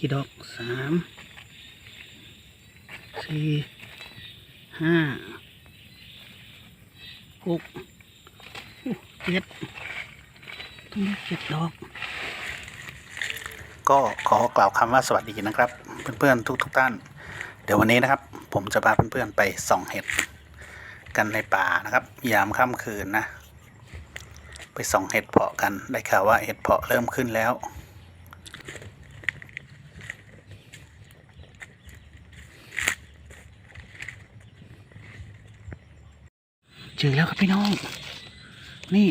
กี่ดอกสามสี่ห้าหกเจ็ดตรงเจ็ดดอก ก็ขอกล่าวคำว่าสวัสดีนะครับ เพื่อนๆทุกทุกๆท่าน เดี๋ยววันนี้นะครับ ผมจะพาเพื่อนๆไปส่องเห็ด กันในป่านะครับ ยามค่ำคืนนะ ไปส่องเห็ดเพาะกันได้ข่าวว่าเห็ดเพาะเริ่มขึ้นแล้ว เจอแล้วครับพี่น้อง นี่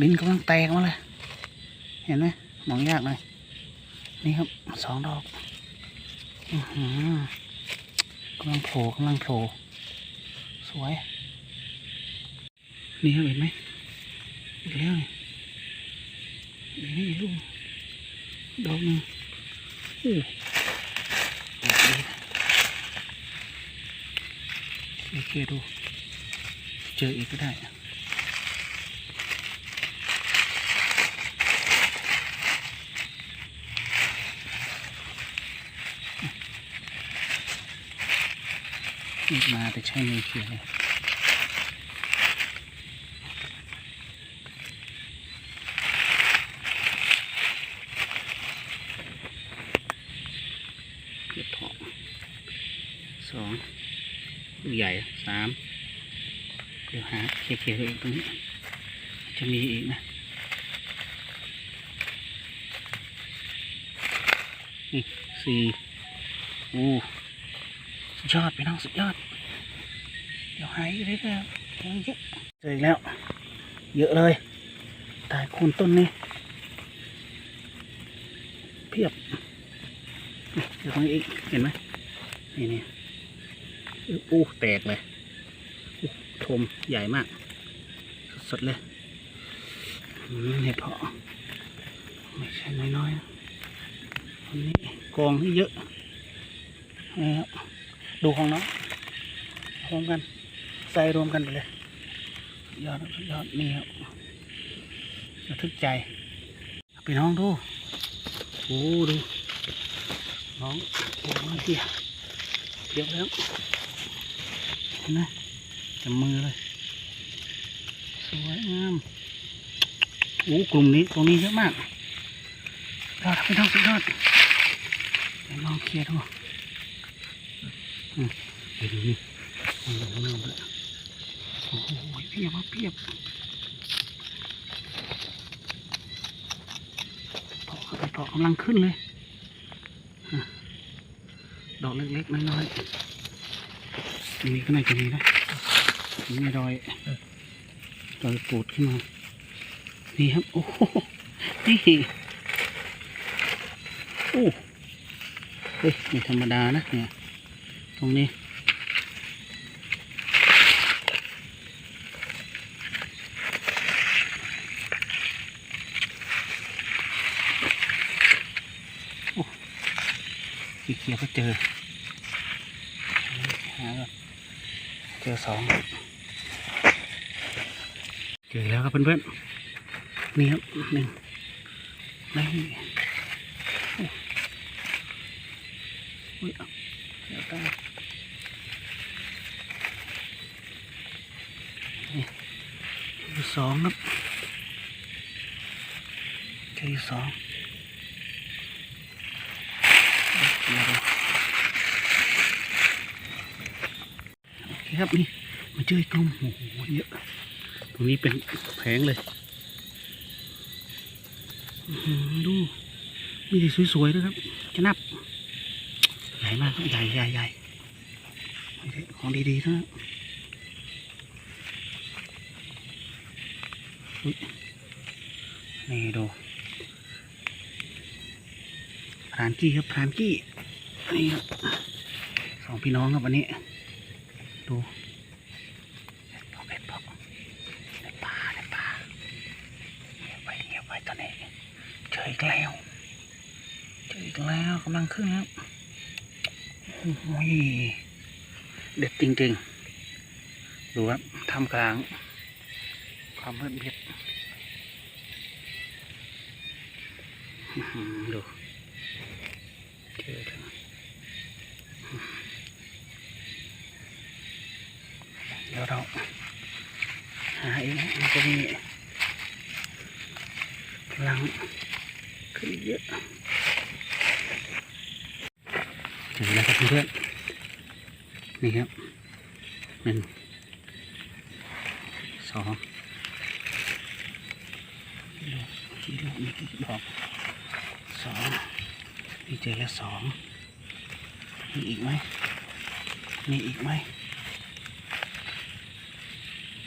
ดินกำลังแตกมาเลย เห็นไหมมองยากหน่อยนี่ครับสองดอกอือหือกำลังโผล่กำลังโผล่สวย นี่ครับเห็นไหมอีกแล้วนี่นี่ลูกดอกหนึ่งโอ้โอเคดู เจออีกก็ได้ มาแต่ใช้มือเขียนเลยเก็บถอกสองใหญ่สาม เดี๋ยวหาเคลียร์ๆอีกตรงนี้ จะมีอีกนะ นี่สี่โอ้สุดยอดไปน้องสุดยอด เดี๋ยวหายเลยแล้วยังเยอะเจออีกแล้ว เยอะเลยตายโคนต้นนี้เพียบเดี๋ยวตรงนี้อีกเห็นไหมนี่นี่อู้แตกเลย โทมใหญ่มาก สดๆเลยเห็ดเพาะไม่ใช่น้อยๆวันนี้กองที่เยอะนี่ครับดูของน้องพร้อมกันใส่รวมกันไปเลย ยอดยอดนี่ครับระทึกใจไปน้องดูโอ้ดูน้องโอ้ยเดียเดี๋ยวแล้วเห็นไหม จับมือเลย สวยงามโอ้กลุ่มนี้ตรงนี้เยอะมากยอดไปน้องสุดยอดไปน้องเคลียร์ดูอืมเดี๋ยวดูนี่มันลงน้ำเลยโอ้โหเพียบอะเพียบเพาะเข้าไปเพาะกำลังขึ้นเลยดอกเล็กๆน้อยๆอันนี้ก็น่าจะมีนะ มีรอยรอยปูดขึ้นมานี่ครับ โอ้โหนี่โอ้เฮ้ยไม่ธรรมดานะเนี่ย ตรงนี้สีเขียวก็เจอหาเจอสอง เจอแล้วครับเพื่อนๆนี่ครับหนึ่งนี่โอ้ยเอาเดี๋ยวตานี่สองครับเจอสองนี่ดูโอเคครับนี่มาเจออีกกลุ่มโอ้โหเยอะ ตรงนี้เป็นแผงเลยอื้อหือดูมีแต่สวยๆนะครับจะนับ ใหญ่มากครับใหญ่ใหญ่ใหญ่ของดีๆทั้งนะอุ๊ยนี่ดูพรานกี้ครับพรานกี้นี่ครับสองพี่น้องครับวันนี้ ดูเห็ดเพาะเห็ดเพาะในป่าในป่าเงียบไว้เงียบไว้ตอนนี้เจออีกแล้วเจ ออีกแล้วกำลังขึ้นแล้วโอ้ยเด็ดจริงๆ ดูครับทำกลาง ความมืดมิดดูเจอแล้วเดี๋ยวเราหาเองมันก็มีพลังขึ้นเยอะ นแล้วครับเพื่อนๆนี่ครับหนึ่งสองดูดูนี่บอกสองนี่เจอแล้วสองมีอีกไหมมีอีกไหม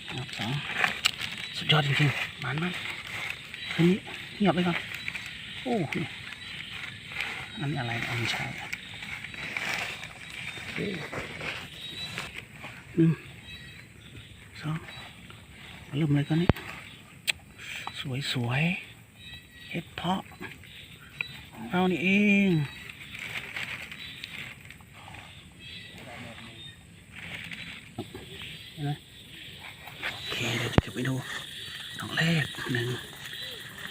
ครับสองสุดยอดจริงๆมันมันคืนนี้เงียบไปก่อนโอ้อันนี้อะไรอันนี้ใช่ หนึ่งสองเริ่มเลยก่อนนี้ สวยสวยๆเห็ดเพาะของเรานี่เองนไหมโอเคเดี๋ยวจะเก็บไปดูดอกแรกหนึ่ง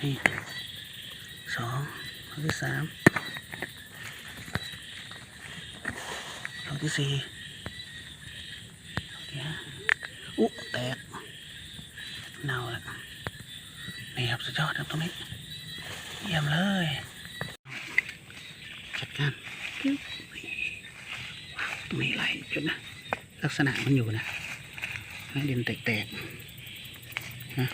นี่สองดอกที่สามดอก ที่สี่ดอกที่ห้าอุ๊แตกเน่าแล้วนี่ครับสุดยอดครับตรงนี้ เยี่ยมเลยจัดการปึ๊บว้าวตรงนี้ไหลจุดนะ ลักษณะมันอยู่นะให้ดินแตกๆนะ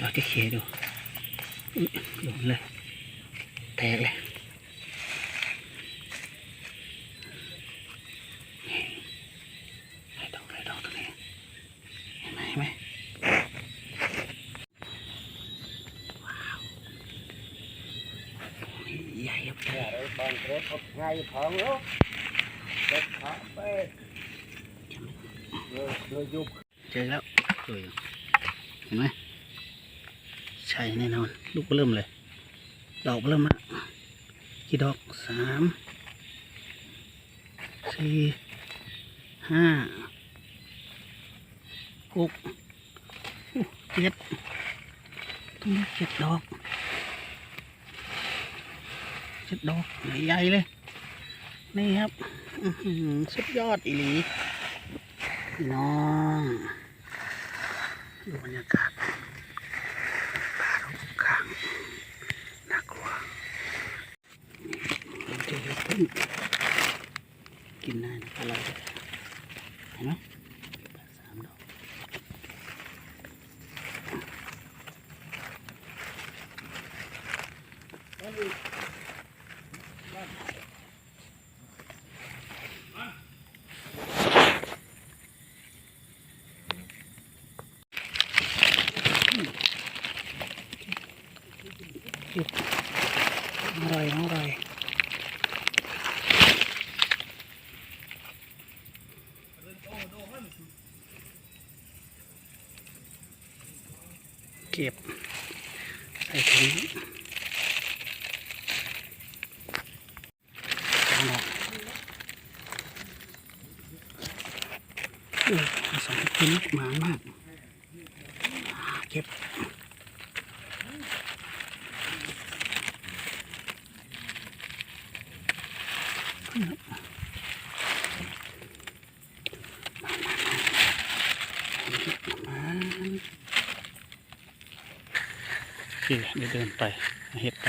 เราจะเขี่ยดูอุ๊ยหล่นเลย แตกเลยนี่ให้ดอกให้ดอกตรงนี้เห็นไหมเห็นไหม ใหญ่ครับ เนี่ยไอ้บางเร็ดองของลูกเด็ดขาไปเดือดยุบเจอแล้วสวยเห็นไหมใช่แน่นอน ลูกเริ่มเลย ดอกเริ่มละกี่ดอกสามสี่ห้าหกเจ็ดตรงเจ็ดดอกเจ็ดดอกใหญ่เลย นี่ครับสุดยอดอีหลีพี่น้องดูบรรยากาศป่ารกข้างน่ากลัวนี่จะเห็นกินได้นะอร่อยเลยเห็นไหมสามดอกอ ร่อยอร่อยเก็บใส่ถุงสองดอกเออสองชิ้นหมานมาก เก็บ โอเคเดี๋ยวเดินไปเห็ดไป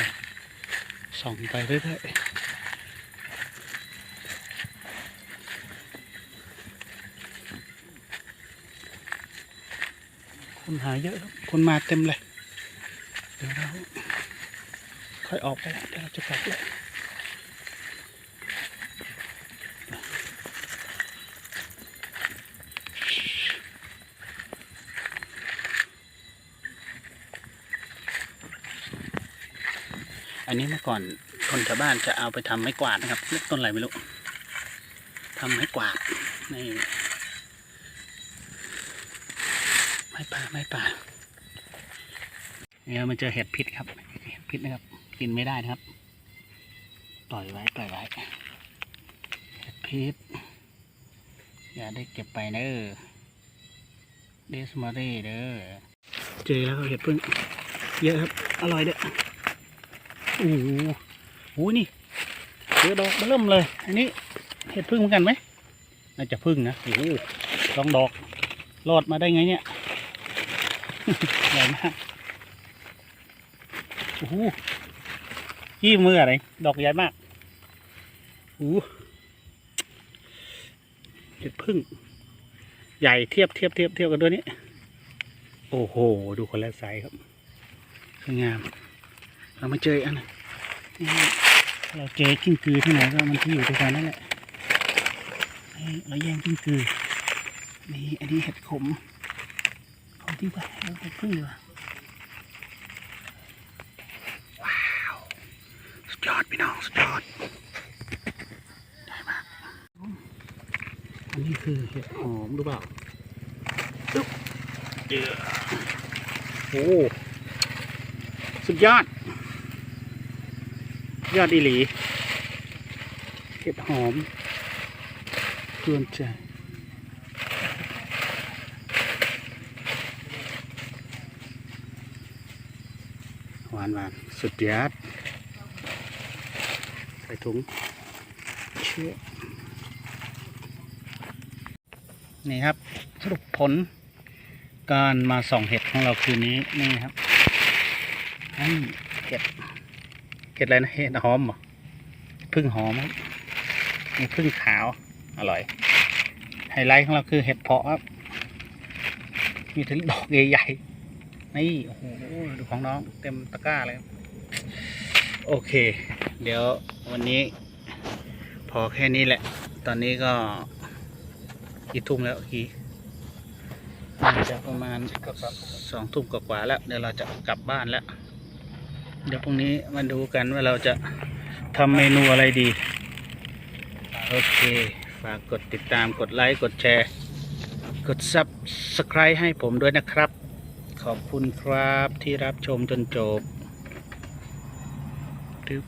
ส่องไปเรื่อยๆคนหาเยอะคนมาเต็มเลย เดี๋ยวเราค่อยออกไปแล้วเดี๋ยวเราจะกลับแล้ว อันนี้เมื่อก่อนคนชาวบ้านจะเอาไปทำไม้กวาดนะครับเรียกต้นอะไรไม่รู้ทำไม้กวาดนี่ไม้ป่าไม้ป่าเนี่ยมันเจอเห็ดพิษครับเห็ดพิษนะครับ กินไม่ได้นะครับ ปล่อยไว้ปล่อยไว้เห็ดพิษอย่าได้เก็บไปเด้อเดสมาเร่เด้อเจอแล้วเห็ดพึ่งเยอะครับ อร่อยเด้อ โอ้โหโอ้ยนี่เจอดอกมาเริ่มเลย อันนี้เห็ดพึ่งเหมือนกันไหมน่าจะพึ่งนะโอ้โหสองดอกรอดมาได้ไงเนี่ยใหญ่มากโอ้โหยี่มืออะไรดอกใหญ่มากโอ้โหเห็ดพึ่ง ใหญ่เทียบเทียบเทียบเทียบกันตัวยนี้ โอ้โห ดูคนละไซส์ครับสวยงาม เรามาเจออีกอันหนึงนี่เราเจอกิ้งกือที่ไหนก็มันที่อยู่ด้วยกันนั่นแหละนี่เราแย่งกิ้งกือนี่อันนี้เห็ดขมของที่ว่าเราไปพึ่งดีกว่าว้าวสุดยอดพี่น้องสุดยอดได้มากอันนี้คือเห็ดหอมหรือเปล่าอึ๊บเจอโอ้สุดยอด ยอดอีหลีเห็ดหอมเพื่อนใจหวานหวานสุดยอดใส่ถุงเชื่อนี่ครับสรุปผลการมาส่องเห็ดของเราคืนนี้นี่ครับนี่เห็ด เห็ดอะไรนะเห็ดหอมหรอพึ่งหอมครับมีพึ่งขาว อร่อย ไฮไลท์ของเราคือเห็ดเพาะครับ มีถึงดอกใหญ่ๆ นี่ โอ้โห ดูของน้องเต็มตะกร้าเลย โอเค เดี๋ยววันนี้ พอแค่นี้แหละ ตอนนี้ก็กี่ทุ่มแล้วกี่น่าจะประมาณสองทุ่มกว่าแล้ว เดี๋ยวเราจะกลับบ้านแล้ว เดี๋ยวพรุ่งนี้มาดูกันว่าเราจะทำเมนูอะไรดี โอเค ฝากกดติดตามกดไลค์ กดแชร์ กดซับสไครต์ให้ผมด้วยนะครับ ขอบคุณครับที่รับชมจนจบทึบ